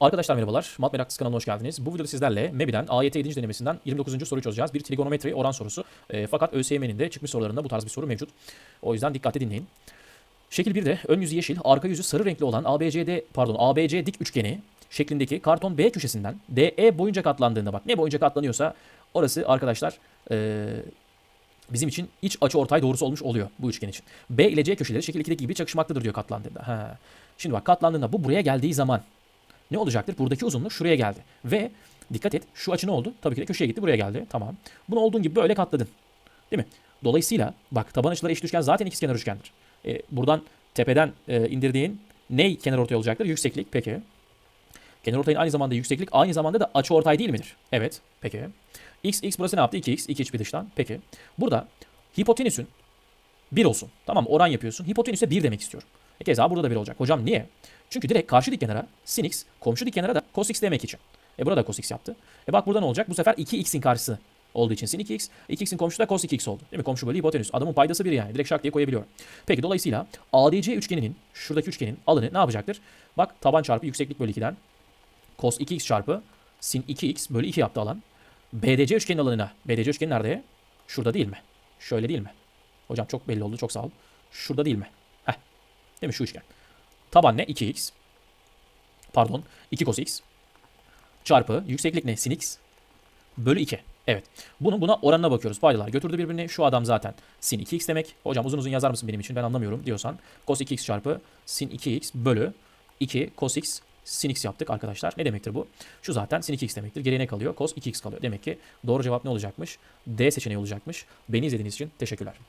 Arkadaşlar merhabalar. Mat Meraklısı kanalına hoş geldiniz. Bu videoda sizlerle MEB'den AYT 7. denemesinden 29. soruyu çözeceğiz. Bir trigonometri oran sorusu. E, fakat ÖSYM'nin de çıkmış sorularında bu tarz bir soru mevcut. O yüzden dikkatli dinleyin. Şekil 1'de ön yüzü yeşil, arka yüzü sarı renkli olan ABCD pardon ABC dik üçgeni şeklindeki karton B köşesinden DE boyunca katlandığında bak ne boyunca katlanıyorsa orası arkadaşlar e, bizim için iç açı ortay doğrusu olmuş oluyor bu üçgen için. B ile C köşeleri şekil 2'deki gibi çakışmaktadır diyor katlandığında. Ha. Şimdi bak katlandığında bu buraya geldiği zaman ne olacaktır? Buradaki uzunluk şuraya geldi. Ve dikkat et şu açı ne oldu? Tabii ki de köşeye gitti buraya geldi. Tamam. Bunu olduğun gibi böyle katladın. Değil mi? Dolayısıyla bak taban açıları eşit üçgen zaten ikizkenar üçgendir. E, buradan tepeden e, indirdiğin ne kenar ortay olacaktır? Yükseklik. Peki. Kenar ortayın aynı zamanda yükseklik aynı zamanda da açı ortay değil midir? Evet. Peki. X, X burası ne yaptı? 2X. 2 iç bir dıştan. Peki. Burada hipotenüsün 1 olsun. Tamam? Oran yapıyorsun. Hipotenüse 1 demek istiyorum. E keza burada da 1 olacak. Hocam niye? Çünkü direkt karşı dik kenara sin x, komşu dik kenara da cos x demek için. E burada cos x yaptı. E bak burada ne olacak? Bu sefer 2x'in karşısı olduğu için sin 2x, 2x'in komşusu da cos 2x oldu. Değil mi? Komşu bölü hipotenüs. Adamın paydası 1 yani. Direkt şak diye koyabiliyorum. Peki dolayısıyla ADC üçgeninin, şuradaki üçgenin alanı ne yapacaktır? Bak taban çarpı yükseklik bölü 2'den cos 2x çarpı sin 2x bölü 2 yaptı alan. BDC üçgenin alanına. BDC üçgeni nerede? Şurada değil mi? Şöyle değil mi? Hocam çok belli oldu. Çok sağ ol. Şurada değil mi? Değil mi? Şu üçgen. Taban ne? 2x. Pardon. 2 cos x. Çarpı yükseklik ne? Sin x. Bölü 2. Evet. Bunun buna oranına bakıyoruz. Paydalar götürdü birbirini. Şu adam zaten sin 2x demek. Hocam uzun uzun yazar mısın benim için? Ben anlamıyorum diyorsan. Cos 2x çarpı sin 2x bölü 2 cos x sin x yaptık arkadaşlar. Ne demektir bu? Şu zaten sin 2x demektir. Geriye ne kalıyor? Cos 2x kalıyor. Demek ki doğru cevap ne olacakmış? D seçeneği olacakmış. Beni izlediğiniz için teşekkürler.